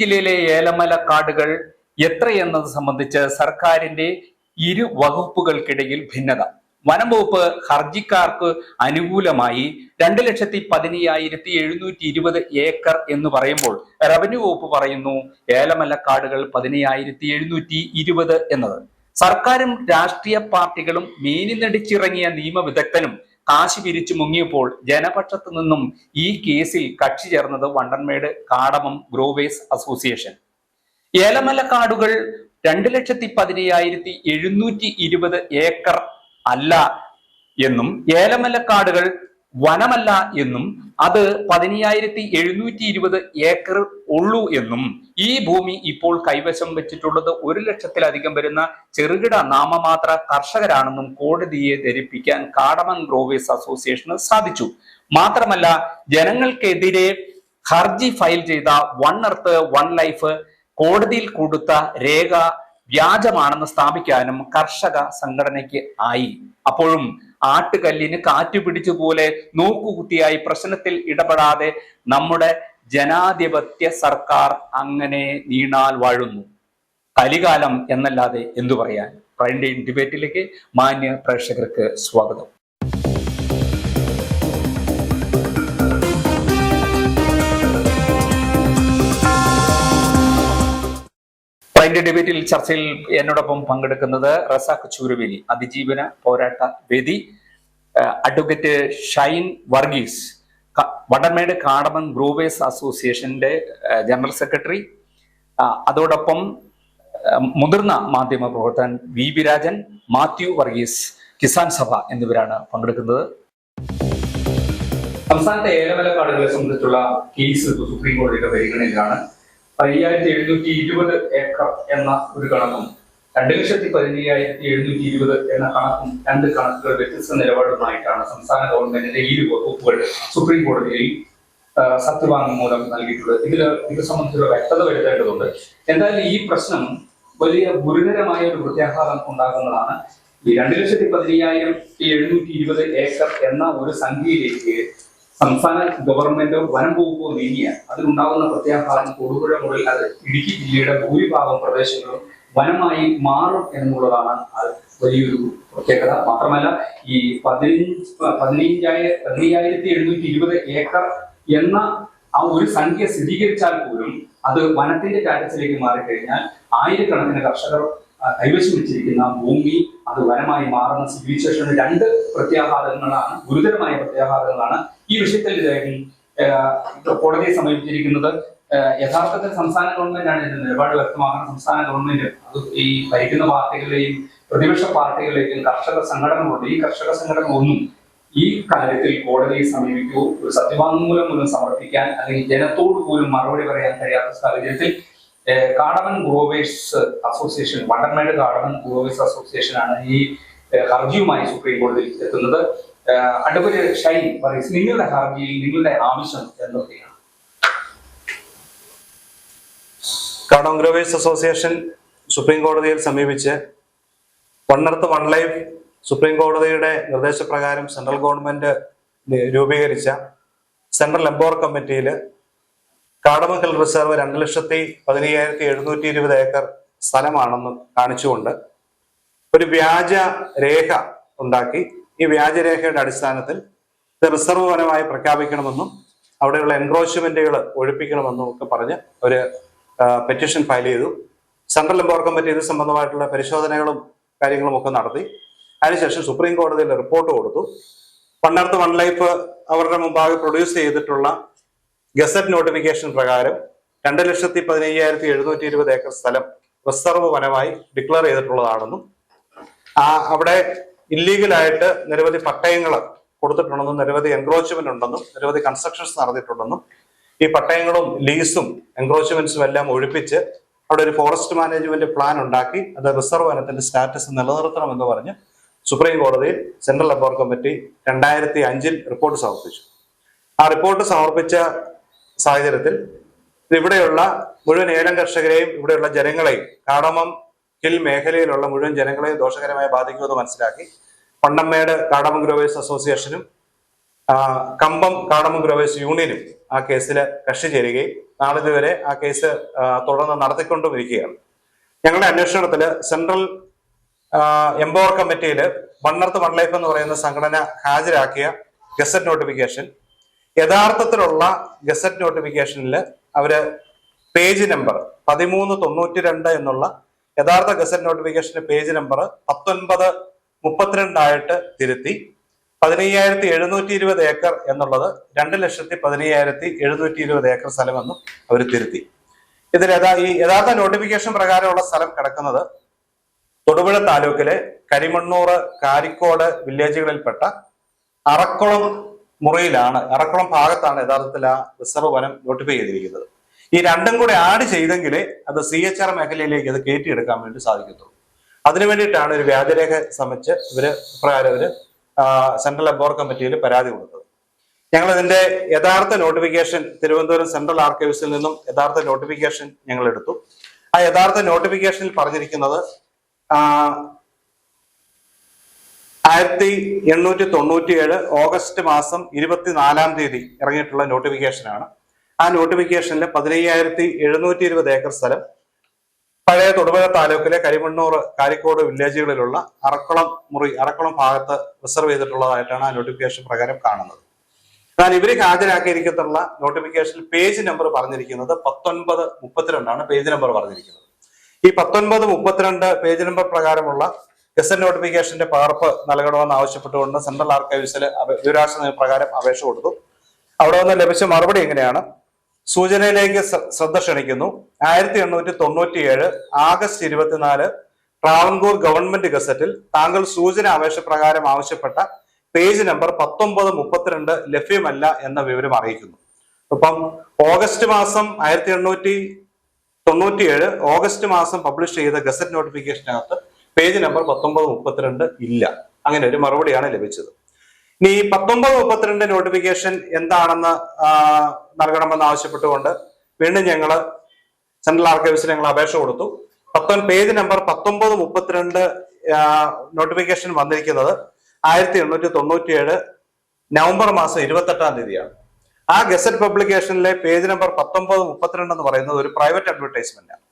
ജില്ലയിലെ ഏലമല കാടുകൾ എത്രയെന്നത് സംബന്ധിച്ച് സർക്കാരിന്റെ ഇരു വകുപ്പുകൾക്കിടയിൽ ഭിന്നത. വനം വകുപ്പ് ഹർജിക്കാർക്ക് അനുകൂലമായി രണ്ട് ലക്ഷത്തി പതിനയ്യായിരത്തി എഴുന്നൂറ്റി ഇരുപത് ഏക്കർ എന്ന് പറയുമ്പോൾ റവന്യൂ വകുപ്പ് പറയുന്നു ഏലമല കാടുകൾ പതിനയ്യായിരത്തി എഴുന്നൂറ്റി ഇരുപത് എന്നത്. സർക്കാരും രാഷ്ട്രീയ പാർട്ടികളും മേനിനടിച്ചിറങ്ങിയ നിയമവിദഗ്ധനും കാശ് പിരിച്ചു മുങ്ങിയപ്പോൾ ജനപക്ഷത്തു നിന്നും ഈ കേസിൽ കക്ഷി ചേർന്നത് വണ്ടൻമേട് കാടമം ഗ്രോവേസ് അസോസിയേഷൻ. ഏലമല കാടുകൾ രണ്ട് ലക്ഷത്തി പതിനയ്യായിരത്തി എഴുന്നൂറ്റി ഇരുപത് ഏക്കർ അല്ല എന്നും ഏലമല കാടുകൾ വനമല്ല എന്നും അത് പതിനയ്യായിരത്തി എഴുന്നൂറ്റി ഇരുപത് ഏക്കർ ഉള്ളൂ എന്നും ഈ ഭൂമി ഇപ്പോൾ കൈവശം വെച്ചിട്ടുള്ളത് ഒരു ലക്ഷത്തിലധികം വരുന്ന ചെറുകിട നാമമാത്ര കർഷകരാണെന്നും കോടതിയെ ധരിപ്പിക്കാൻ കാടമൻ ഗ്രോവേഴ്സ് അസോസിയേഷന് സാധിച്ചു. മാത്രമല്ല ജനങ്ങൾക്കെതിരെ ഹർജി ഫയൽ ചെയ്ത വൺ എർത്ത് വൺ ലൈഫ് കോടതിയിൽ കൊടുത്ത രേഖ വ്യാജമാണെന്ന് സ്ഥാപിക്കാനും കർഷക സംഘടനയ്ക്ക് ആയി. അപ്പോഴും ആട്ടുകല്ലിന് കാറ്റു പിടിച്ച പോലെ നോക്കുകുത്തിയായി പ്രശ്നത്തിൽ ഇടപെടാതെ നമ്മുടെ ജനാധിപത്യ സർക്കാർ അങ്ങനെ നീണാൽ വാഴുന്നു. കലികാലം എന്നല്ലാതെ എന്തു പറയാൻ? പ്രൈം ഡിബേറ്റിലേക്ക് മാന്യ പ്രേക്ഷകർക്ക് സ്വാഗതം. പ്രൈം ഡിബേറ്റിൽ ചർച്ചയിൽ എന്നോടൊപ്പം പങ്കെടുക്കുന്നത് റസാഖ് ചൂരവേലി അതിജീവന പോരാട്ട വേദി advocate Shine Varghese Vadamedu cardamom growers അസോസിയേഷന്റെ ജനറൽ സെക്രട്ടറി അതോടൊപ്പം മുതിർന്ന മാധ്യമ പ്രവർത്തകൻ വി വി രാജൻ മാത്യു വർഗീസ് കിസാൻ സഭ എന്നിവരാണ് പങ്കെടുക്കുന്നത്. സംസ്ഥാനത്തെ ഏലമല കാടുകളെ സംബന്ധിച്ചുള്ള കേസ് സുപ്രീം കോടതിയുടെ പരിഗണനയിലാണ്. പതിനയ്യായിരത്തി എഴുന്നൂറ്റി ഇരുപത് ഏക്കർ എന്ന ഒരു കണക്കും രണ്ട് ലക്ഷത്തി പതിനയ്യായിരത്തി എഴുന്നൂറ്റി ഇരുപത് എന്ന കണക്കും രണ്ട് കണക്കുകൾ വ്യത്യസ്ത നിലപാടുമായിട്ടാണ് സംസ്ഥാന ഗവൺമെന്റിന്റെ ഈ വകുപ്പുകൾ സുപ്രീം കോടതിയിൽ സത്യവാങ്മൂലം നൽകിയിട്ടുള്ളത്. ഇതിൽ ഇത് സംബന്ധിച്ചുള്ള വ്യക്തത വരുത്തേണ്ടതുണ്ട്. എന്തായാലും ഈ പ്രശ്നം വലിയ ഗുരുതരമായ ഒരു പ്രത്യാഘാതം ഉണ്ടാകുന്നതാണ്. ഈ രണ്ട് ലക്ഷത്തി പതിനയ്യായിരത്തി എഴുന്നൂറ്റി ഇരുപത് ഏക്കർ എന്ന ഒരു സംഖ്യയിലേക്ക് സംസ്ഥാന ഗവൺമെന്റോ വനം വകുപ്പോ നീങ്ങിയ അതിലുണ്ടാകുന്ന പ്രത്യാഘാതം തൊടുപുഴ മുതൽ അത് ഇടുക്കി ജില്ലയുടെ ഭൂരിഭാഗം പ്രദേശങ്ങളും വനമായി മാറും എന്നുള്ളതാണ് അത് വലിയൊരു പ്രത്യേകത. മാത്രമല്ല ഈ പതിനഞ്ച് പതിനഞ്ചായ പതിനയ്യായിരത്തി എഴുന്നൂറ്റി ഇരുപത് ഏക്കർ എന്ന ആ ഒരു സംഖ്യ സ്ഥിരീകരിച്ചാൽ പോലും അത് വനത്തിന്റെ കാര്യത്തിലേക്ക് മാറിക്കഴിഞ്ഞാൽ ആയിരക്കണക്കിന് കർഷകർ കൈവശം വെച്ചിരിക്കുന്ന ഭൂമി അത് വനമായി മാറുന്ന സിവിലൈസേഷന് രണ്ട് പ്രത്യാഘാതങ്ങളാണ് ഗുരുതരമായ പ്രത്യാഘാതങ്ങളാണ് ഈ വിഷയത്തിൽ കോടതിയെ സമീപിച്ചിരിക്കുന്നത്. യഥാർത്ഥത്തിൽ സംസ്ഥാന ഗവൺമെന്റാണ് ഇതിന്റെ നിലപാട് വ്യക്തമാക്കുന്ന സംസ്ഥാന ഗവൺമെന്റ് അത് ഈ ഭരിക്കുന്ന പാർട്ടികളെയും പ്രതിപക്ഷ പാർട്ടികളെയും കർഷക സംഘടനകളുണ്ട് ഈ കർഷക സംഘടന ഒന്നും ഈ കാര്യത്തിൽ കോടതിയെ സമീപിക്കൂ. ഒരു സത്യവാങ്മൂലം പോലും സമർപ്പിക്കാൻ അല്ലെങ്കിൽ ജനത്തോട് പോലും മറുപടി പറയാൻ കഴിയാത്ത സാഹചര്യത്തിൽ cardamom growers association Vandanmedu cardamom growers association ആണ് ഈ ഹർജിയുമായി സുപ്രീം കോടതിയിൽ എത്തുന്നത്. അഡ്വക്കേറ്റ് ഷൈൻ പറയും നിങ്ങളുടെ ഹർജിയിൽ നിങ്ങളുടെ ആവശ്യം എന്തൊക്കെയാണ് കാടോം ഗ്രോവേഴ്സ് അസോസിയേഷൻ സുപ്രീം കോടതിയിൽ സമീപിച്ച് one earth one life supreme കോടതിയുടെ നിർദ്ദേശപ്രകാരം സെൻട്രൽ ഗവൺമെന്റ് രൂപീകരിച്ച സെൻട്രൽ എംപവർ കമ്മിറ്റിയിൽ കാടമ ഹിൽ റിസർവ് രണ്ട് ലക്ഷത്തി പതിനയ്യായിരത്തി എഴുന്നൂറ്റി ഇരുപത് ഏക്കർ സ്ഥലമാണെന്ന് കാണിച്ചുകൊണ്ട് ഒരു വ്യാജ രേഖ ഉണ്ടാക്കി. ഈ വ്യാജരേഖയുടെ അടിസ്ഥാനത്തിൽ ഇത് റിസർവ് വനമായി പ്രഖ്യാപിക്കണമെന്നും അവിടെയുള്ള എൻക്രോച്ച്മെന്റുകൾ ഒഴിപ്പിക്കണമെന്നും ഒക്കെ പറഞ്ഞ് ഒരു പെറ്റീഷൻ ഫയൽ ചെയ്തു. സെൻട്രൽ എംപവർ കമ്മിറ്റി ഇത് സംബന്ധമായിട്ടുള്ള പരിശോധനകളും കാര്യങ്ങളും ഒക്കെ നടത്തി. അതിനുശേഷം സുപ്രീം കോടതിയിൽ റിപ്പോർട്ട് കൊടുത്തു. വണ്ണർത്ത് വൺ ലൈഫ് അവരുടെ മുമ്പാകെ പ്രൊഡ്യൂസ് ചെയ്തിട്ടുള്ള ഗസറ്റ് നോട്ടിഫിക്കേഷൻ പ്രകാരം രണ്ട് ലക്ഷത്തി പതിനയ്യായിരത്തി എഴുന്നൂറ്റി ഇരുപത് ഏക്കർ സ്ഥലം റിസർവ് വനമായി ഡിക്ലെയർ ചെയ്തിട്ടുള്ളതാണെന്നും ആ അവിടെ ഇല്ലീഗലായിട്ട് നിരവധി പട്ടയങ്ങൾ കൊടുത്തിട്ടുണ്ടെന്നും നിരവധി എൻക്രോച്ച്മെന്റ് ഉണ്ടെന്നും നിരവധി കൺസ്ട്രക്ഷൻസ് നടന്നിട്ടുണ്ടെന്നും ഈ പട്ടയങ്ങളും ലീസും എൻക്രോച്ച്മെന്റ്സും എല്ലാം ഒഴിപ്പിച്ച് അവിടെ ഒരു ഫോറസ്റ്റ് മാനേജ്മെന്റ് പ്ലാൻ ഉണ്ടാക്കി അത് റിസർവ് വനത്തിന്റെ സ്റ്റാറ്റസ് നിലനിർത്തണമെന്ന് പറഞ്ഞ് സുപ്രീം കോടതിയിൽ സെൻട്രൽ ലബോർ കമ്മിറ്റി രണ്ടായിരത്തി അഞ്ചിൽ റിപ്പോർട്ട് സമർപ്പിച്ചു. ആ റിപ്പോർട്ട് സമർപ്പിച്ച സാഹചര്യത്തിൽ ഇവിടെയുള്ള മുഴുവൻ ഏലം കർഷകരെയും ഇവിടെയുള്ള ജനങ്ങളെയും കാടമം ഹിൽ മേഖലയിലുള്ള മുഴുവൻ ജനങ്ങളെയും ദോഷകരമായി ബാധിക്കുമെന്ന് മനസ്സിലാക്കി പണ്ടമ്മേട് കാടമം ഗ്രോവേഴ്സ് അസോസിയേഷനും കമ്പം കാടമം ഗ്രോവേഴ്സ് യൂണിയനും ആ കേസിൽ കക്ഷി ചേരുകയും നാളിതുവരെ ആ കേസ് തുടർന്ന് നടത്തിക്കൊണ്ടും ഇരിക്കുകയാണ് ഞങ്ങളുടെ അന്വേഷണത്തിൽ സെൻട്രൽ എംപവർ കമ്മിറ്റിയിൽ വണ്ണർത്ത് വൺ ലൈഫ് എന്ന് പറയുന്ന സംഘടന ഹാജരാക്കിയ ഗസറ്റ് നോട്ടിഫിക്കേഷൻ യഥാർത്ഥത്തിലുള്ള ഗസറ്റ് നോട്ടിഫിക്കേഷനിൽ അവർ പേജ് നമ്പർ പതിമൂന്ന് തൊണ്ണൂറ്റി രണ്ട് എന്നുള്ള യഥാർത്ഥ ഗസറ്റ് നോട്ടിഫിക്കേഷന്റെ പേജ് നമ്പർ പത്തൊൻപത് മുപ്പത്തിരണ്ടായിട്ട് തിരുത്തി പതിനയ്യായിരത്തി എഴുന്നൂറ്റി ഇരുപത് ഏക്കർ എന്നുള്ളത് രണ്ട് ലക്ഷത്തി പതിനയ്യായിരത്തി എഴുന്നൂറ്റി ഇരുപത് ഏക്കർ സ്ഥലമെന്നും അവർ തിരുത്തി. ഇതിൽ യഥാ ഈ യഥാർത്ഥ നോട്ടിഫിക്കേഷൻ പ്രകാരമുള്ള സ്ഥലം കിടക്കുന്നത് തൊടുപുഴ താലൂക്കിലെ കരിമണ്ണൂർ കാരിക്കോട് വില്ലേജുകളിൽപ്പെട്ട അറക്കുളം മുറിയിലാണ് അറക്കുളം ഭാഗത്താണ് യഥാർത്ഥത്തിൽ ആ റിസർവ് വനം നോട്ടിഫൈ ചെയ്തിരിക്കുന്നത്. ഈ രണ്ടും കൂടെ ആഡ് ചെയ്തെങ്കിലേ അത് സി എച്ച് ആർ മേഖലയിലേക്ക് അത് കയറ്റിയെടുക്കാൻ വേണ്ടി സാധിക്കത്തുള്ളൂ. അതിനു വേണ്ടിയിട്ടാണ് ഒരു വ്യാജരേഖ സമച്ച് ഇവർ പ്രകാരം ഇവർ സെൻട്രൽ ലബോർ കമ്മിറ്റിയിൽ പരാതി കൊടുത്തത്. ഞങ്ങൾ ഇതിന്റെ യഥാർത്ഥ നോട്ടിഫിക്കേഷൻ തിരുവനന്തപുരം സെൻട്രൽ ആർക്കൈവ്സിൽ നിന്നും യഥാർത്ഥ നോട്ടിഫിക്കേഷൻ ഞങ്ങൾ എടുത്തു. ആ യഥാർത്ഥ നോട്ടിഫിക്കേഷനിൽ പറഞ്ഞിരിക്കുന്നത് ആയിരത്തി എണ്ണൂറ്റി തൊണ്ണൂറ്റിയേഴ് ഓഗസ്റ്റ് മാസം ഇരുപത്തിനാലാം തീയതി ഇറങ്ങിയിട്ടുള്ള നോട്ടിഫിക്കേഷനാണ്. ആ നോട്ടിഫിക്കേഷനിൽ പതിനയ്യായിരത്തി എഴുന്നൂറ്റി ഇരുപത് ഏക്കർ സ്ഥലം പഴയ തൊടുപുഴ താലൂക്കിലെ കരിമണ്ണൂർ കാരിക്കോട് വില്ലേജുകളിലുള്ള അറക്കുളം മുറി അറക്കുളം ഭാഗത്ത് റിസർവ് ചെയ്തിട്ടുള്ളതായിട്ടാണ് ആ നോട്ടിഫിക്കേഷൻ പ്രകാരം കാണുന്നത്. എന്നാൽ ഇവർ ഹാജരാക്കിയിരിക്കത്തുള്ള നോട്ടിഫിക്കേഷനിൽ പേജ് നമ്പർ പറഞ്ഞിരിക്കുന്നത് പത്തൊൻപത് മുപ്പത്തിരണ്ടാണ് പേജ് നമ്പർ പറഞ്ഞിരിക്കുന്നത്. ഈ പത്തൊൻപത് മുപ്പത്തിരണ്ട് പേജ് നമ്പർ പ്രകാരമുള്ള ഗസറ്റ് നോട്ടിഫിക്കേഷന്റെ പകർപ്പ് നൽകണമെന്ന് ആവശ്യപ്പെട്ടുകൊണ്ട് സെൻട്രൽ ആർക്കൈവ്സിൽ വിവരാശ പ്രകാരം അപേക്ഷ കൊടുത്തു. അവിടെ നിന്ന് ലഭിച്ച മറുപടി എങ്ങനെയാണ്? സൂചനയിലേക്ക് ശ്രദ്ധ ക്ഷണിക്കുന്നു. ആയിരത്തി എണ്ണൂറ്റി തൊണ്ണൂറ്റി ഏഴ് ആഗസ്റ്റ് ഇരുപത്തിനാല് ട്രാവൻകൂർ ഗവൺമെന്റ് ഗസറ്റിൽ താങ്കൾ സൂചന അപേക്ഷ പ്രകാരം ആവശ്യപ്പെട്ട പേജ് നമ്പർ പത്തൊമ്പത് മുപ്പത്തിരണ്ട് ലഭ്യമല്ല എന്ന വിവരം അറിയിക്കുന്നു. ഇപ്പം ഓഗസ്റ്റ് മാസം ആയിരത്തി എണ്ണൂറ്റി തൊണ്ണൂറ്റിയേഴ് ഓഗസ്റ്റ് മാസം പബ്ലിഷ് ചെയ്ത ഗസറ്റ് നോട്ടിഫിക്കേഷനകത്ത് പേജ് നമ്പർ പത്തൊമ്പത് മുപ്പത്തിരണ്ട് ഇല്ല. അങ്ങനെ ഒരു മറുപടിയാണ് ലഭിച്ചത്. ഇനി ഈ പത്തൊമ്പത് മുപ്പത്തിരണ്ട് നോട്ടിഫിക്കേഷൻ എന്താണെന്ന് നൽകണമെന്ന് ആവശ്യപ്പെട്ടുകൊണ്ട് വീണ്ടും ഞങ്ങൾ സെൻട്രൽ ആർക്കൈവ്സിൽ ഞങ്ങൾ അപേക്ഷ കൊടുത്തു. പത്തൊൻ പേജ് നമ്പർ പത്തൊമ്പത് മുപ്പത്തിരണ്ട് നോട്ടിഫിക്കേഷൻ വന്നിരിക്കുന്നത് ആയിരത്തി എണ്ണൂറ്റി തൊണ്ണൂറ്റിയേഴ് നവംബർ മാസം ഇരുപത്തെട്ടാം തീയതിയാണ്. ആ ഗസറ്റ് പബ്ലിക്കേഷനിലെ പേജ് നമ്പർ പത്തൊമ്പത് മുപ്പത്തിരണ്ട് എന്ന് പറയുന്നത് ഒരു പ്രൈവറ്റ് അഡ്വർടൈസ്മെന്റ് ആണ്.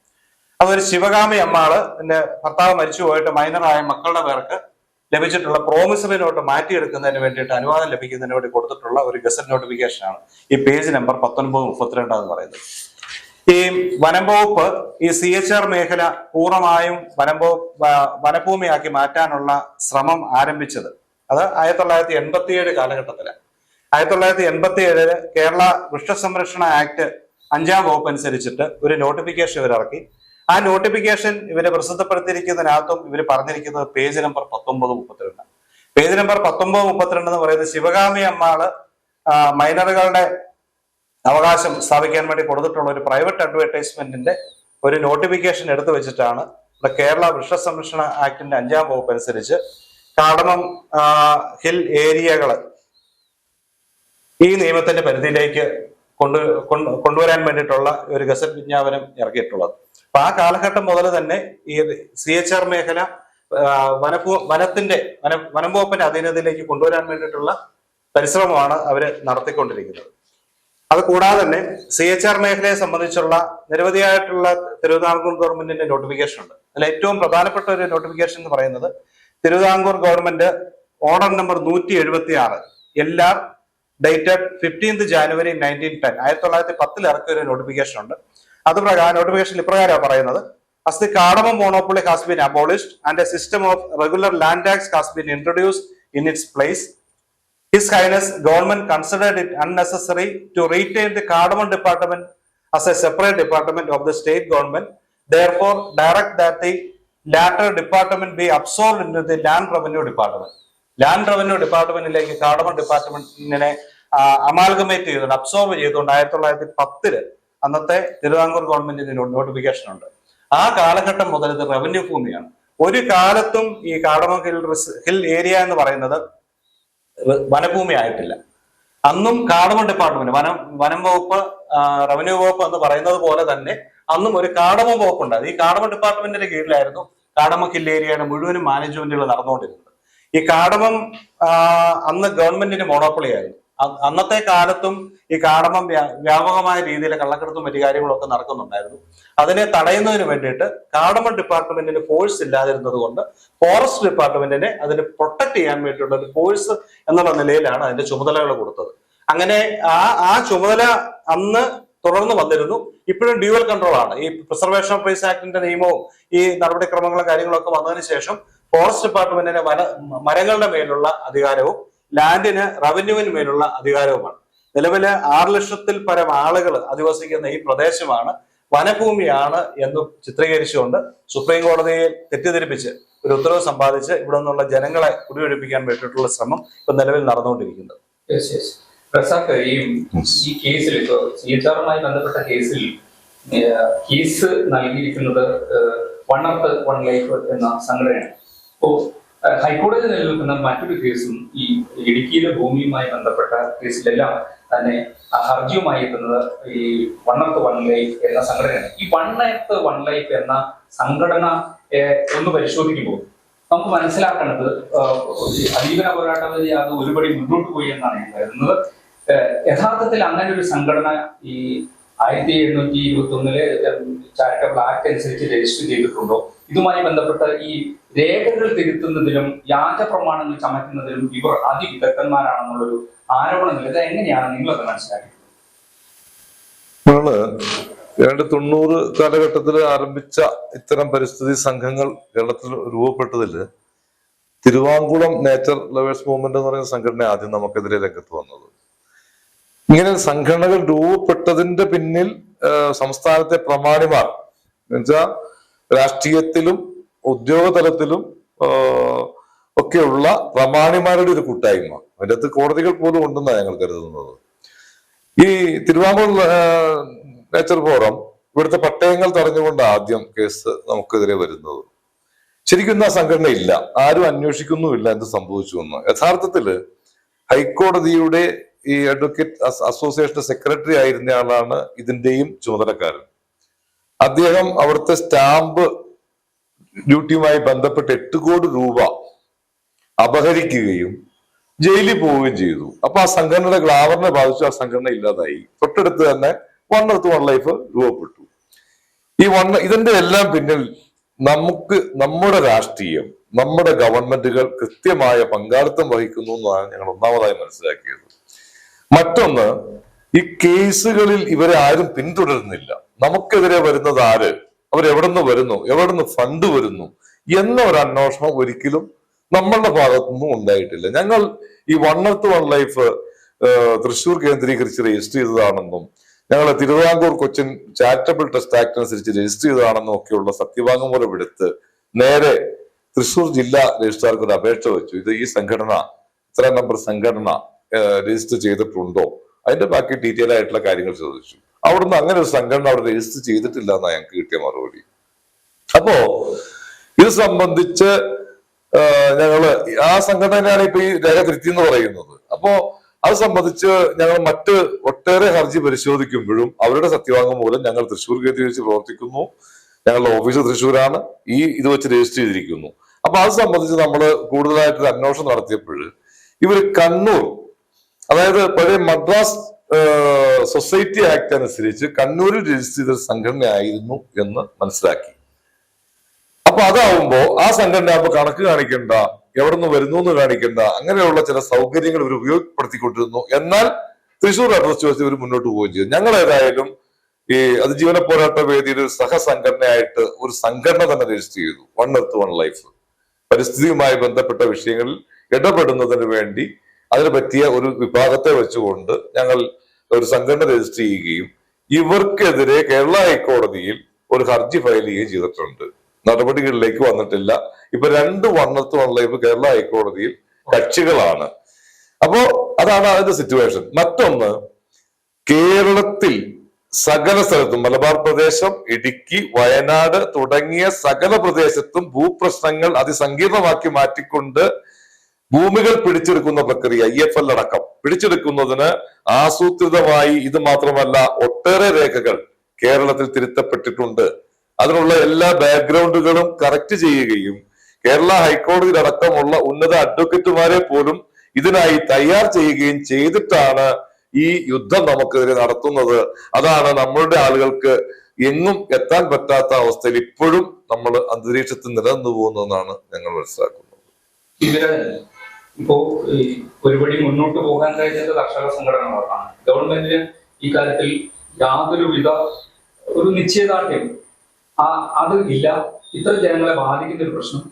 അതൊരു ശിവകാമി അമ്മാൾ എന്റെ ഭർത്താവ് മരിച്ചു പോയിട്ട് മൈനറായ മക്കളുടെ പേർക്ക് ലഭിച്ചിട്ടുള്ള പ്രോമിസറി നോട്ട് മാറ്റിയെടുക്കുന്നതിന് വേണ്ടിയിട്ട് അനുവാദം ലഭിക്കുന്നതിന് വേണ്ടി കൊടുത്തിട്ടുള്ള ഒരു ഗസറ്റ് നോട്ടിഫിക്കേഷൻ ആണ്. ഈ പേജ് നമ്പർ പത്തൊൻപത് മുപ്പത്തിരണ്ട് എന്ന് പറയുന്നത്. ഈ വനം വകുപ്പ് ഈ സി എച്ച് ആർ മേഖല പൂർണമായും വനം വനഭൂമിയാക്കി മാറ്റാനുള്ള ശ്രമം ആരംഭിച്ചത് അത് ആയിരത്തി തൊള്ളായിരത്തി എൺപത്തി ഏഴ് കാലഘട്ടത്തിലാണ്. ആയിരത്തി തൊള്ളായിരത്തി എൺപത്തി ഏഴിൽ കേരള വൃക്ഷസംരക്ഷണ ആക്ട് അഞ്ചാം വകുപ്പ് അനുസരിച്ചിട്ട് ഒരു നോട്ടിഫിക്കേഷൻ ഇവരിറക്കി. ആ നോട്ടിഫിക്കേഷൻ ഇവർ പ്രസിദ്ധപ്പെടുത്തിയിരിക്കുന്നതിനകത്തും ഇവർ പറഞ്ഞിരിക്കുന്നത് പേജ് നമ്പർ പത്തൊമ്പത് മുപ്പത്തിരണ്ട്. പേജ് നമ്പർ പത്തൊമ്പത് മുപ്പത്തിരണ്ട് എന്ന് പറയുന്നത് ശിവകാമി അമ്മാൾ മൈനറുകളുടെ അവകാശം സ്ഥാപിക്കാൻ വേണ്ടി കൊടുത്തിട്ടുള്ള ഒരു പ്രൈവറ്റ് അഡ്വർടൈസ്മെന്റിന്റെ ഒരു നോട്ടിഫിക്കേഷൻ എടുത്തു വെച്ചിട്ടാണ് ഇവിടെ കേരള വൃക്ഷ സംരക്ഷണ ആക്ടിന്റെ അഞ്ചാം വകുപ്പ് അനുസരിച്ച് കാടമം ഹിൽ ഏരിയകൾ ഈ നിയമത്തിന്റെ പരിധിയിലേക്ക് കൊണ്ടു കൊണ്ട് കൊണ്ടുവരാൻ വേണ്ടിയിട്ടുള്ള ഒരു ഗസറ്റ് വിജ്ഞാപനം ഇറക്കിയിട്ടുള്ളത്. അപ്പൊ ആ കാലഘട്ടം മുതൽ തന്നെ ഈ സി എച്ച് ആർ മേഖല വനഭൂ വനത്തിന്റെ വന വനം വകുപ്പിന്റെ അധീനതയിലേക്ക് കൊണ്ടുവരാൻ വേണ്ടിയിട്ടുള്ള പരിശ്രമമാണ് അവർ നടത്തിക്കൊണ്ടിരിക്കുന്നത്. അത് കൂടാതെ തന്നെ സി എച്ച് ആർ മേഖലയെ സംബന്ധിച്ചുള്ള നിരവധിയായിട്ടുള്ള തിരുവിതാംകൂർ ഗവൺമെന്റിന്റെ നോട്ടിഫിക്കേഷൻ ഉണ്ട്. അതിൽ ഏറ്റവും പ്രധാനപ്പെട്ട ഒരു നോട്ടിഫിക്കേഷൻ എന്ന് പറയുന്നത് തിരുവിതാംകൂർ ഗവൺമെന്റ് ഓർഡർ നമ്പർ നൂറ്റി എഴുപത്തി ആറ് എല്ലാർ dated fifteenth January nineteen ten ആയിരത്തി തൊള്ളായിരത്തി പത്തിൽ ഇറക്കിയ ഒരു നോട്ടിഫിക്കേഷൻ ഉണ്ട് അത് പ്രകാരം നോട്ടിഫിക്കേഷൻ ഇപ്രകാരമാണ് പറയുന്നത് as the cardamom monopoly has been abolished and a system of regular land tax has been introduced in its place His Highness government considered it unnecessary to retain the cardamom department as a separate department of the state government. Therefore, direct that the latter department be absorbed into the land revenue department. Land revenue ഡിപ്പാർട്ട്മെന്റിലേക്ക് cardamom ഡിപ്പാർട്ട്മെന്റിനെ amalgamate ചെയ്തുകൊണ്ട് absorb ചെയ്തുകൊണ്ട് ആയിരത്തി തൊള്ളായിരത്തി പത്തിൽ അന്നത്തെ തിരുവിതാംകൂർ ഗവൺമെന്റിന് notification ഉണ്ട്. ആ കാലഘട്ടം മുതൽ ഇത് റവന്യൂ ഭൂമിയാണ്. ഒരു കാലത്തും ഈ കാർഡമൺ ഹിൽ ഹിൽ ഏരിയ എന്ന് പറയുന്നത് വനഭൂമി ആയിട്ടില്ല. അന്നും കാർഡമൺ ഡിപ്പാർട്ട്മെന്റ് വനം വനം വകുപ്പ് റവന്യൂ വകുപ്പ് എന്ന് പറയുന്നത് പോലെ തന്നെ അന്നും ഒരു കാർഡമൺ വകുപ്പ് ഉണ്ടായിരുന്നു ഈ കാർഡമൺ ഡിപ്പാർട്ട്മെന്റിന്റെ കീഴിലായിരുന്നു കാർഡമൺ ഹിൽ ഏരിയയുടെ മുഴുവനും മാനേജ്മെന്റുകൾ നടന്നുകൊണ്ടിരുന്നത്. ഈ കാടമം അന്ന് ഗവൺമെന്റിന്റെ മോണോപ്പൊളി ആയിരുന്നു അന്നത്തെ കാലത്തും ഈ കാടമം വ്യാ- വ്യാപകമായ രീതിയിൽ കള്ളക്കടത്തും മറ്റു കാര്യങ്ങളൊക്കെ നടക്കുന്നുണ്ടായിരുന്നു. അതിനെ തടയുന്നതിന് വേണ്ടിയിട്ട് കാടമം ഡിപ്പാർട്ട്മെന്റിന് ഫോഴ്സ് ഇല്ലാതിരുന്നത് കൊണ്ട് ഫോറസ്റ്റ് ഡിപ്പാർട്ട്മെന്റിനെ അതിനെ പ്രൊട്ടക്ട് ചെയ്യാൻ വേണ്ടിയിട്ടുള്ള ഒരു ഫോഴ്സ് എന്നുള്ള നിലയിലാണ് അതിന്റെ ചുമതലകൾ കൊടുത്തത്. അങ്ങനെ ആ ആ ചുമതല അന്ന് തുടർന്ന് വന്നിരുന്നു. ഇപ്പോഴും ഡ്യൂവൽ കൺട്രോൾ ആണ്. ഈ പ്രിസർവേഷൻ ഓഫ് പ്രൈസ് ആക്ടിന്റെ നിയമവും ഈ നടപടിക്രമങ്ങളും കാര്യങ്ങളൊക്കെ വന്നതിന് ശേഷം ഫോറസ്റ്റ് ഡിപ്പാർട്ട്മെന്റിന് വന മരങ്ങളുടെ മേലുള്ള അധികാരവും ലാൻഡിന് റവന്യൂവിന് മേലുള്ള അധികാരവുമാണ്. നിലവിൽ ആറ് ലക്ഷത്തിൽ പരം ആളുകൾ അധിവസിക്കുന്ന ഈ പ്രദേശമാണ് വനഭൂമിയാണ് എന്ന് ചിത്രീകരിച്ചുകൊണ്ട് സുപ്രീം കോടതിയെ തെറ്റിദ്ധരിപ്പിച്ച് ഒരു ഉത്തരവ് സമ്പാദിച്ച് ഇവിടെ നിന്നുള്ള ജനങ്ങളെ കുടിയൊഴിപ്പിക്കാൻ വേണ്ടിയിട്ടുള്ള ശ്രമം ഇപ്പൊ നിലവിൽ നടന്നുകൊണ്ടിരിക്കുന്നത്. Yes, yes. ഈ ഈ കേസിൽ ഇപ്പോ സീതാറുമായി ബന്ധപ്പെട്ട കേസിൽ കേസ് നൽകിയിരിക്കുന്നത് വൺ ഓഫ് വൺ ലൈഫ് എന്ന സംഘടനയാണ്. അപ്പോ ഹൈക്കോടതി നിലനിൽക്കുന്ന മറ്റൊരു കേസും ഈ ഇടുക്കിയിലെ ഭൂമിയുമായി ബന്ധപ്പെട്ട കേസിലെല്ലാം തന്നെ ഹർജിയുമായി എത്തുന്നത് ഈ വൺ വൺ ലൈഫ് എന്ന സംഘടനയാണ്. ഈ വൺ വൺ ലൈഫ് എന്ന സംഘടന ഒന്ന് പരിശോധിക്കുമ്പോൾ നമുക്ക് മനസ്സിലാക്കേണ്ടത് അതീവന പോരാട്ടവധി അത് ഒരുപടി മുന്നോട്ട് പോയി എന്നാണ് ഞാൻ കരുതുന്നത്. യഥാർത്ഥത്തിൽ അങ്ങനെ ഒരു സംഘടന ഈ ആയിരത്തി എഴുന്നൂറ്റി ഇരുപത്തി ഒന്നിലെ ചാരിറ്റബിൾ ആക്ട് അനുസരിച്ച് രജിസ്റ്റർ ചെയ്തിട്ടുണ്ടോ? ഇതുമായി ബന്ധപ്പെട്ട് ഈ രേഖകൾ തിരുത്തുന്നതിലും വ്യാജ പ്രമാണങ്ങൾ ചമയ്ക്കുന്നതിലും ഇവർ അതിവിദഗ്ധന്മാരാണെന്നുള്ളൊരു ആരോപണം ഇത് എങ്ങനെയാണ്? നിങ്ങളത് മനസ്സിലാക്കിയത് നമ്മൾ ഏതാണ്ട് തൊണ്ണൂറ് കാലഘട്ടത്തിൽ ആരംഭിച്ച ഇത്തരം പരിസ്ഥിതി സംഘങ്ങൾ കേരളത്തിൽ രൂപപ്പെട്ടതിൽ തിരുവാങ്കുളം നേച്ചർ ലവേഴ്സ് മൂവ്മെന്റ് എന്ന് പറയുന്ന സംഘടന ആദ്യം നമുക്കെതിരെ രംഗത്ത് വന്നത്. ഇങ്ങനെ സംഘടനകൾ രൂപപ്പെട്ടതിന്റെ പിന്നിൽ സംസ്ഥാനത്തെ പ്രമാണിമാർ എന്നുവെച്ചാൽ രാഷ്ട്രീയത്തിലും ഉദ്യോഗ തലത്തിലും ഒക്കെയുള്ള പ്രമാണിമാരുടെ ഒരു കൂട്ടായ്മ. അതിന്റെ അകത്ത് കോടതികൾ പോലും ഉണ്ടെന്നാണ് ഞങ്ങൾ കരുതുന്നത്. ഈ തിരുവാങ്കൂർ നേച്ചർ ഫോറം ഇവിടുത്തെ പട്ടയങ്ങൾ തടഞ്ഞുകൊണ്ട് ആദ്യം കേസ് നമുക്കെതിരെ വരുന്നത്. ശരിക്കും ആ സംഘടന ഇല്ല ആരും അന്വേഷിക്കുന്നുമില്ല എന്ത് സംഭവിച്ചു എന്ന് യഥാർത്ഥത്തിൽ ഹൈക്കോടതിയുടെ ഈ അഡ്വക്കേറ്റ് അസ് അസോസിയേഷന്റെ സെക്രട്ടറി ആയിരുന്ന ആളാണ് ഇതിന്റെയും ചുമതലക്കാരൻ. അദ്ദേഹം അവിടുത്തെ സ്റ്റാമ്പ് ഡ്യൂട്ടിയുമായി ബന്ധപ്പെട്ട് എട്ട് കോടി രൂപ അപഹരിക്കുകയും ജയിലിൽ പോവുകയും ചെയ്തു. അപ്പൊ ആ സംഘടനയുടെ ഗ്ലാവറിനെ ബാധിച്ചു ആ സംഘടന ഇല്ലാതായി. തൊട്ടടുത്ത് തന്നെ വൺ എർത്ത് വൺ ലൈഫ് രൂപപ്പെട്ടു. ഈ വൺ ഇതിന്റെ എല്ലാം പിന്നിൽ നമുക്ക് നമ്മുടെ രാഷ്ട്രീയം നമ്മുടെ ഗവൺമെന്റുകൾ കൃത്യമായ പങ്കാളിത്തം വഹിക്കുന്നു എന്നാണ് ഞങ്ങൾ ഒന്നാമതായി മനസ്സിലാക്കിയത്. മറ്റൊന്ന് ഈ കേസുകളിൽ ഇവരെ ആരും പിന്തുടരുന്നില്ല. നമുക്കെതിരെ വരുന്നത് ആര്? അവരെവിടുന്ന് വരുന്നു? എവിടുന്ന് ഫണ്ട് വരുന്നു? എന്ന ഒരു അന്വേഷണം ഒരിക്കലും നമ്മളുടെ ഭാഗത്തുനിന്നും ഉണ്ടായിട്ടില്ല. ഞങ്ങൾ ഈ one earth one life Thrissur കേന്ദ്രീകരിച്ച് രജിസ്റ്റർ ചെയ്തതാണെന്നും ഞങ്ങൾ Thiruvithamkoor Cochin charitable trust act അനുസരിച്ച് രജിസ്റ്റർ ചെയ്തതാണെന്നും ഒക്കെയുള്ള സത്യവാങ്മൂലം എടുത്ത് നേരെ തൃശൂർ ജില്ലാ രജിസ്ട്രാർക്ക് ഒരു അപേക്ഷ വെച്ചു. ഇത് ഈ സംഘടന ഇത്ര നമ്പർ സംഘടന രജിസ്റ്റർ ചെയ്തിട്ടുണ്ടോ? അതിന്റെ ബാക്കി ഡീറ്റെയിൽ ആയിട്ടുള്ള കാര്യങ്ങൾ ചോദിച്ചു. അവിടുന്ന് അങ്ങനെ ഒരു സംഘടന അവിടെ രജിസ്റ്റർ ചെയ്തിട്ടില്ല എന്നാണ് ഞങ്ങൾക്ക് കിട്ടിയ മറുപടി. അപ്പോ ഇത് സംബന്ധിച്ച് ഞങ്ങൾ ആ സംഘടനയാണ് ഇപ്പൊ ഈ രേഖ തിരുത്തി എന്ന് പറയുന്നത്. അപ്പോ അത് സംബന്ധിച്ച് ഞങ്ങൾ മറ്റ് ഒട്ടേറെ ഹർജി പരിശോധിക്കുമ്പോഴും അവരുടെ സത്യവാങ്മൂലം ഞങ്ങൾ തൃശ്ശൂർ കേന്ദ്രീകരിച്ച് പ്രവർത്തിക്കുന്നു. ഞങ്ങളുടെ ഓഫീസ് തൃശ്ശൂരാണ്. ഈ ഇത് വെച്ച് രജിസ്റ്റർ ചെയ്തിരിക്കുന്നു. അപ്പൊ അത് സംബന്ധിച്ച് നമ്മൾ കൂടുതലായിട്ട് അന്വേഷണം നടത്തിയപ്പോൾ ഇവർ കണ്ണൂർ അതായത് പഴയ മദ്രാസ് സൊസൈറ്റി ആക്ട് അനുസരിച്ച് കണ്ണൂരിൽ രജിസ്റ്റർ ചെയ്ത സംഘടനയായിരുന്നു എന്ന് മനസ്സിലാക്കി. അപ്പൊ അതാവുമ്പോ ആ സംഘടന ആകുമ്പോ കണക്ക് കാണിക്കണ്ട എവിടുന്ന് വരുന്നു എന്ന് കാണിക്കണ്ട അങ്ങനെയുള്ള ചില സൗകര്യങ്ങൾ ഇവർ ഉപയോഗപ്പെടുത്തിക്കൊണ്ടിരുന്നു. എന്നാൽ തൃശൂർ അഡ്രസ് വെച്ച് ഇവർ മുന്നോട്ട് പോവുകയും ചെയ്തു. ഞങ്ങൾ ഏതായാലും ഈ അതിജീവന പോരാട്ട വേദിയുടെ ഒരു സഹസംഘടനയായിട്ട് ഒരു സംഘടന തന്നെ രജിസ്റ്റർ ചെയ്തു. One earth one life. പരിസ്ഥിതിയുമായി ബന്ധപ്പെട്ട വിഷയങ്ങളിൽ ഇടപെടുന്നതിന് വേണ്ടി അതിന് പറ്റിയ ഒരു വിഭാഗത്തെ വെച്ചുകൊണ്ട് ഞങ്ങൾ ഒരു സംഘടന രജിസ്റ്റർ ചെയ്യുകയും ഇവർക്കെതിരെ കേരള ഹൈക്കോടതിയിൽ ഒരു ഹർജി ഫയൽ ചെയ്യുകയും ചെയ്തിട്ടുണ്ട്. നടപടികളിലേക്ക് വന്നിട്ടില്ല. ഇപ്പൊ രണ്ട് വണ്ണത്ത് ഇപ്പൊ കേരള ഹൈക്കോടതിയിൽ കക്ഷികളാണ്. അപ്പോ അതാണ് അതിന്റെ സിറ്റുവേഷൻ മറ്റൊന്ന് കേരളത്തിൽ സകല സ്ഥലത്തും മലബാർ പ്രദേശം ഇടുക്കി വയനാട് തുടങ്ങിയ സകല പ്രദേശത്തും ഭൂപ്രശ്നങ്ങൾ അതിസങ്കീർണമാക്കി മാറ്റിക്കൊണ്ട് ഭൂമികൾ പിടിച്ചെടുക്കുന്ന പ്രക്രിയ ഇ എഫ് എൽ അടക്കം. പിടിച്ചെടുക്കുന്നതിന് ആസൂത്രിതമായി ഇത് മാത്രമല്ല ഒട്ടേറെ രേഖകൾ കേരളത്തിൽ തിരുത്തപ്പെട്ടിട്ടുണ്ട്. അതിനുള്ള എല്ലാ ബാക്ക്ഗ്രൗണ്ടുകളും കറക്റ്റ് ചെയ്യുകയും കേരള ഹൈക്കോടതിയിലടക്കമുള്ള ഉന്നത അഡ്വക്കേറ്റുമാരെ പോലും ഇതിനായി തയ്യാർ ചെയ്യുകയും ചെയ്തിട്ടാണ് ഈ യുദ്ധം നമുക്കെതിരെ നടത്തുന്നത്. അതാണ് നമ്മളുടെ ആളുകൾക്ക് എങ്ങും എത്താൻ പറ്റാത്ത അവസ്ഥയിൽ ഇപ്പോഴും നമ്മൾ അന്തരീക്ഷത്തിൽ നിലനിന്നു പോകുന്നതെന്നാണ് ഞങ്ങൾ മനസ്സിലാക്കുന്നത്. ഇവർ ഇപ്പോ ഈ ഒരുപടി മുന്നോട്ട് പോകാൻ കഴിഞ്ഞത് കർഷക സംഘടനകളാണ് ഗവൺമെന്റിന് ഈ കാര്യത്തിൽ യാതൊരുവിധ ഒരു നിശ്ചയദാർഢ്യം ആ അത് ഇല്ല. ഇത്ര ജനങ്ങളെ ബാധിക്കുന്ന ഒരു പ്രശ്നം.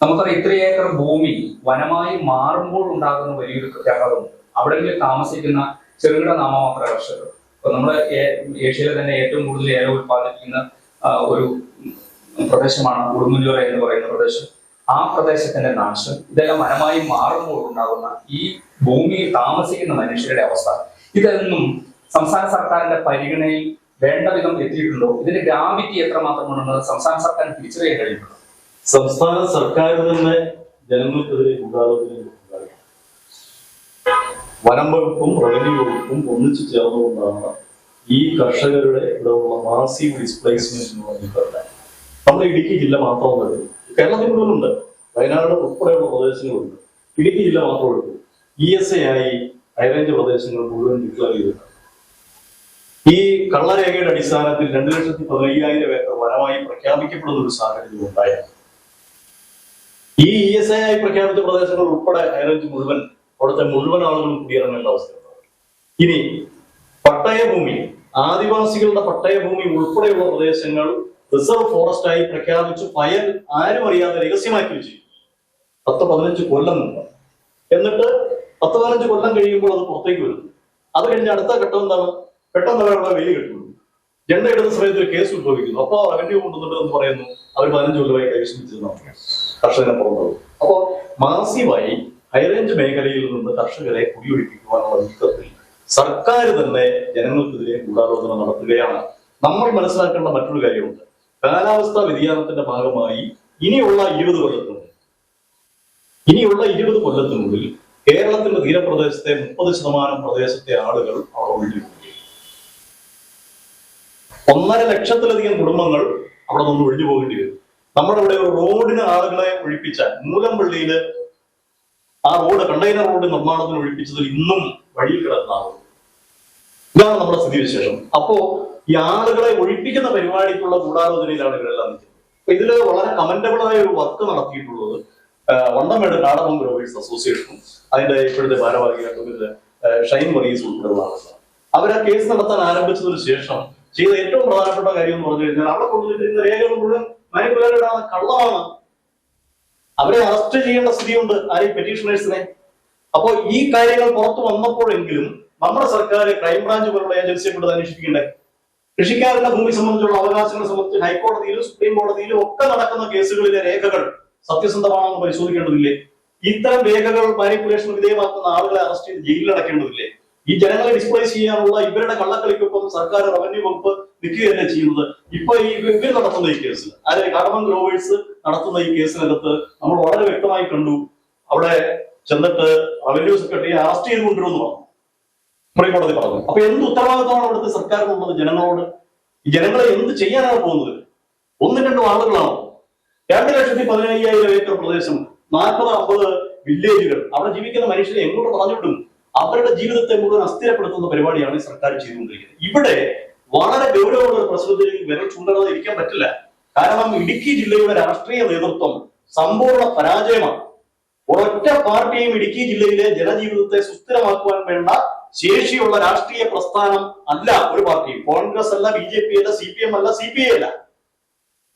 നമുക്കറിയാം ഇത്ര ഏക്കർ ഭൂമി വനമായി മാറുമ്പോൾ ഉണ്ടാകുന്ന വലിയൊരു പ്രത്യാഘാതമുണ്ട്. അവിടെ താമസിക്കുന്ന ചെറുകിട നാമമാത്ര കർഷകർ. ഇപ്പൊ നമ്മുടെ ഏഷ്യയിലെ തന്നെ ഏറ്റവും കൂടുതൽ ഏലം ഉത്പാദിപ്പിക്കുന്ന ആ, ഒരു പ്രദേശമാണ് ഉടുമ്പൻചോല എന്ന് പറയുന്ന പ്രദേശം. ആ പ്രദേശത്തിന്റെ നാശം ഇതെല്ലാം വനമായി മാറുമ്പോൾ ഉണ്ടാകുന്ന ഈ ഭൂമിയിൽ താമസിക്കുന്ന മനുഷ്യരുടെ അവസ്ഥ. ഇതൊന്നും സംസ്ഥാന സർക്കാരിന്റെ പരിഗണനയിൽ വേണ്ട വിധം എത്തിയിട്ടുണ്ടോ? ഇതിന്റെ ഗ്രാവിറ്റി എത്രമാത്രമാണെന്ന് സംസ്ഥാന സർക്കാർ തിരിച്ചറിയാൻ കഴിയുന്നുണ്ടോ? സംസ്ഥാന സർക്കാർ തന്നെ ജനങ്ങൾക്കെതിരെ വനം വകുപ്പും റവന്യൂ വകുപ്പും ഒന്നിച്ചു ചേർന്നുകൊണ്ടാണ് ഈ കർഷകരുടെ ഇവിടെയുള്ള മാസീവ് ഡിസ്പ്ലേസ്മെന്റ് എന്ന് നമ്മുടെ ഇടുക്കി ജില്ല മാത്രമല്ല കേരളത്തിൽ മുഴുവനുണ്ട് വയനാട് ഉൾപ്പെടെയുള്ള പ്രദേശങ്ങളുണ്ട്. ഇടുക്കി ജില്ല മാത്രമേ ഇ എസ് എ ആയി ഹൈറേഞ്ച് പ്രദേശങ്ങൾ മുഴുവൻ ഡിക്ലെയർ ചെയ്തിട്ടുണ്ട്. ഈ കള്ളരേഖയുടെ അടിസ്ഥാനത്തിൽ രണ്ടു ലക്ഷത്തി പതിനയ്യായിരം ഏക്കർ വനമായി പ്രഖ്യാപിക്കപ്പെടുന്ന ഒരു സാഹചര്യം ഉണ്ടായിരുന്നു. ഈ ഇ എസ് എ ആയി പ്രഖ്യാപിച്ച പ്രദേശങ്ങൾ ഉൾപ്പെടെ ഹൈറേഞ്ച് മുഴുവൻ അവിടുത്തെ മുഴുവൻ ആളുകളും കുടിയിറങ്ങേണ്ട അവസ്ഥയുണ്ടാവും ഇനി പട്ടയഭൂമി ആദിവാസികളുടെ പട്ടയഭൂമി ഉൾപ്പെടെയുള്ള പ്രദേശങ്ങൾ റിസർവ് ഫോറസ്റ്റ് ആയി പ്രഖ്യാപിച്ച് ഫയൽ ആരും അറിയാതെ രഹസ്യമാക്കി വെച്ചു. പത്ത് പതിനഞ്ച് കൊല്ലം മുമ്പ്. എന്നിട്ട് പത്ത് പതിനഞ്ച് കൊല്ലം കഴിയുമ്പോൾ അത് പുറത്തേക്ക് വരുന്നു. അത് കഴിഞ്ഞ് അടുത്ത ഘട്ടം എന്താണ്? പെട്ടെന്ന് അവരുടെ വെയിൽ കിട്ടുന്നു. ജെണ്ട ഇടുന്ന സമയത്ത് ഒരു കേസ് ഉത്ഭവിക്കുന്നു. അപ്പൊ റവന്യൂ കൊണ്ടുവന്നിട്ട് എന്ന് പറയുന്നു. അവർ പതിനഞ്ച് കൊല്ലമായി കൈവശം വെച്ചിരുന്നു കർഷകനെ പുറത്തു അപ്പോ മാസീവായി ഹൈറേഞ്ച് മേഖലയിൽ നിന്ന് കർഷകരെ കുടിയൊഴിപ്പിക്കുവാനുള്ള നീക്കത്തിൽ സർക്കാർ തന്നെ ജനങ്ങൾക്കെതിരെ ഗൂഢാലോചന നടത്തുകയാണ്. നമ്മൾ മനസ്സിലാക്കേണ്ട മറ്റൊരു കാര്യമുണ്ട്. കാലാവസ്ഥാ വ്യതിയാനത്തിന്റെ ഭാഗമായി ഇനിയുള്ള ഇരുപത് കൊല്ലത്തിനുള്ളിൽ ഇനിയുള്ള ഇരുപത് കൊല്ലത്തിനുള്ളിൽ കേരളത്തിന്റെ തീരപ്രദേശത്തെ മുപ്പത് ശതമാനം പ്രദേശത്തെ ആളുകൾ അവിടെ ഒന്നര ലക്ഷത്തിലധികം കുടുംബങ്ങൾ അവിടെ നിന്ന് ഒഴിഞ്ഞു പോകേണ്ടി വരും. നമ്മുടെ ഇവിടെ ഒരു റോഡിന് ആളുകളെ ഒഴിപ്പിച്ച മൂലംപള്ളിയിൽ ആ റോഡ് കണ്ടെയ്നർ റോഡ് നിർമ്മാണത്തിന് ഒഴിപ്പിച്ചതിൽ ഇന്നും വഴിയിൽ കിടന്നാകും ഇതാണ് നമ്മുടെ സ്ഥിതിവിശേഷം. അപ്പോ ഈ ആളുകളെ ഒഴിപ്പിക്കുന്ന പരിപാടിക്കുള്ള ഗൂഢാലോചനയിലാണ് ഇവരെല്ലാം നിൽക്കുന്നത്. അപ്പൊ ഇതിൽ വളരെ കമന്റബിളായ ഒരു വർക്ക് നടത്തിയിട്ടുള്ളത് വണ്ടമേട് നാടകം ഗ്രോവേഴ്സ് അസോസിയേഷനും അതിന്റെ ഇപ്പോഴത്തെ ഭാരവാഹിയായിട്ടും ഇതിൽ ഷൈൻ വർഗീസ് ഉൾപ്പെടെയുള്ള ആളുകളാണ് അവർ ആ കേസ് നടത്താൻ ആരംഭിച്ചതിന് ശേഷം ചെയ്ത ഏറ്റവും പ്രധാനപ്പെട്ട കാര്യം എന്ന് പറഞ്ഞു കഴിഞ്ഞാൽ അവിടെ കൊണ്ടുവന്നിരിക്കുന്ന രേഖകൾ മുഴുവൻ മയക്കുകാരുടെ കള്ളമാണ്. അവരെ അറസ്റ്റ് ചെയ്യേണ്ട സ്ഥിതിയുണ്ട് ആരെയും പെറ്റീഷണേഴ്സിനെ അപ്പോ ഈ കാര്യങ്ങൾ പുറത്തു വന്നപ്പോഴെങ്കിലും നമ്മുടെ സർക്കാർ ക്രൈംബ്രാഞ്ച് പോലുള്ള ഏജൻസിയെ കൊണ്ട് അന്വേഷിക്കണ്ടേ കൃഷിക്കാരുടെ ഭൂമി സംബന്ധിച്ചുള്ള അവകാശങ്ങളെ സംബന്ധിച്ച് ഹൈക്കോടതിയിലും സുപ്രീം കോടതിയിലും ഒക്കെ നടക്കുന്ന കേസുകളിലെ രേഖകൾ സത്യസന്ധമാണെന്ന് പരിശോധിക്കേണ്ടതില്ലേ? ഇത്തരം രേഖകൾ മാനിപ്പുലേഷൻ വിധേയമാക്കുന്ന ആളുകളെ അറസ്റ്റ് ചെയ്ത് ജയിലിൽ അടയ്ക്കേണ്ടതില്ലേ? ഈ ജനങ്ങളെ ഡിസ്പ്ലേസ് ചെയ്യാനുള്ള ഇവരുടെ കള്ളക്കളിക്കൊപ്പം സർക്കാർ റവന്യൂ വകുപ്പ് നിൽക്കുകയല്ലേ ചെയ്യുന്നത്. ഇപ്പൊ ഈ ഇവർ നടത്തുന്ന ഈ കേസ് അതായത് കാർബൺ ഗ്രോവേഴ്സ് നടത്തുന്ന ഈ കേസിനകത്ത് നമ്മൾ വളരെ വ്യക്തമായി കണ്ടു. അവിടെ ചെന്നിട്ട് റവന്യൂ സെക്രട്ടറിയെ അറസ്റ്റ് ചെയ്ത് കൊണ്ടുവരുമെന്ന് പറഞ്ഞു സുപ്രീം കോടതി പറഞ്ഞു. അപ്പൊ എന്ത് ഉത്തരവാദിത്തമാണ് അവിടുത്തെ സർക്കാരിനുള്ളത് ജനങ്ങളോട്. ജനങ്ങളെ എന്ത് ചെയ്യാനാണ് പോകുന്നത്? ഒന്നും രണ്ടും ആളുകളാണോ? രണ്ട് ലക്ഷത്തി പതിനയ്യായിരം ഏക്കർ പ്രദേശം നാൽപ്പത് അമ്പത് വില്ലേജുകൾ. അവിടെ ജീവിക്കുന്ന മനുഷ്യരെ എങ്ങോട്ട് പറഞ്ഞിട്ടും അവരുടെ ജീവിതത്തെ മുഴുവൻ അസ്ഥിരപ്പെടുത്തുന്ന പരിപാടിയാണ് സർക്കാർ ചെയ്തുകൊണ്ടിരിക്കുന്നത്. ഇവിടെ വളരെ ഗൗരവമുള്ള ഒരു പ്രശ്നത്തിൽ വിരൽ ചൂണ്ടാതെ ഇരിക്കാൻ പറ്റില്ല. കാരണം ഇടുക്കി ജില്ലയുടെ രാഷ്ട്രീയ നേതൃത്വം സമ്പൂർണ പരാജയമാണ്. ഒരൊറ്റ പാർട്ടിയും ഇടുക്കി ജില്ലയിലെ ജനജീവിതത്തെ സുസ്ഥിരമാക്കുവാൻ വേണ്ട ശേഷിയുള്ള രാഷ്ട്രീയ പ്രസ്ഥാനം അല്ല ഒരു പാർട്ടി. കോൺഗ്രസ് അല്ല ബി ജെ പി അല്ല സി പി എം അല്ല സി പി ഐ അല്ല.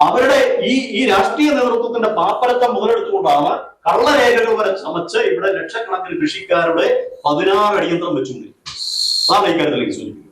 അവരുടെ ഈ ഈ രാഷ്ട്രീയ നേതൃത്വത്തിന്റെ പാപ്പരത്വം മുതലെടുത്തുകൊണ്ടാണ് കള്ളരേഖകൾ വരെ ചമച്ച് ഇവിടെ ലക്ഷക്കണക്കിന് കൃഷിക്കാരുടെ പതിനാറ് അടിയന്തരം വെച്ചുകൊണ്ടിരിക്കുന്നത്. അതാണ് ഇക്കാര്യത്തിലേക്ക് സൂചിപ്പിക്കുന്നത്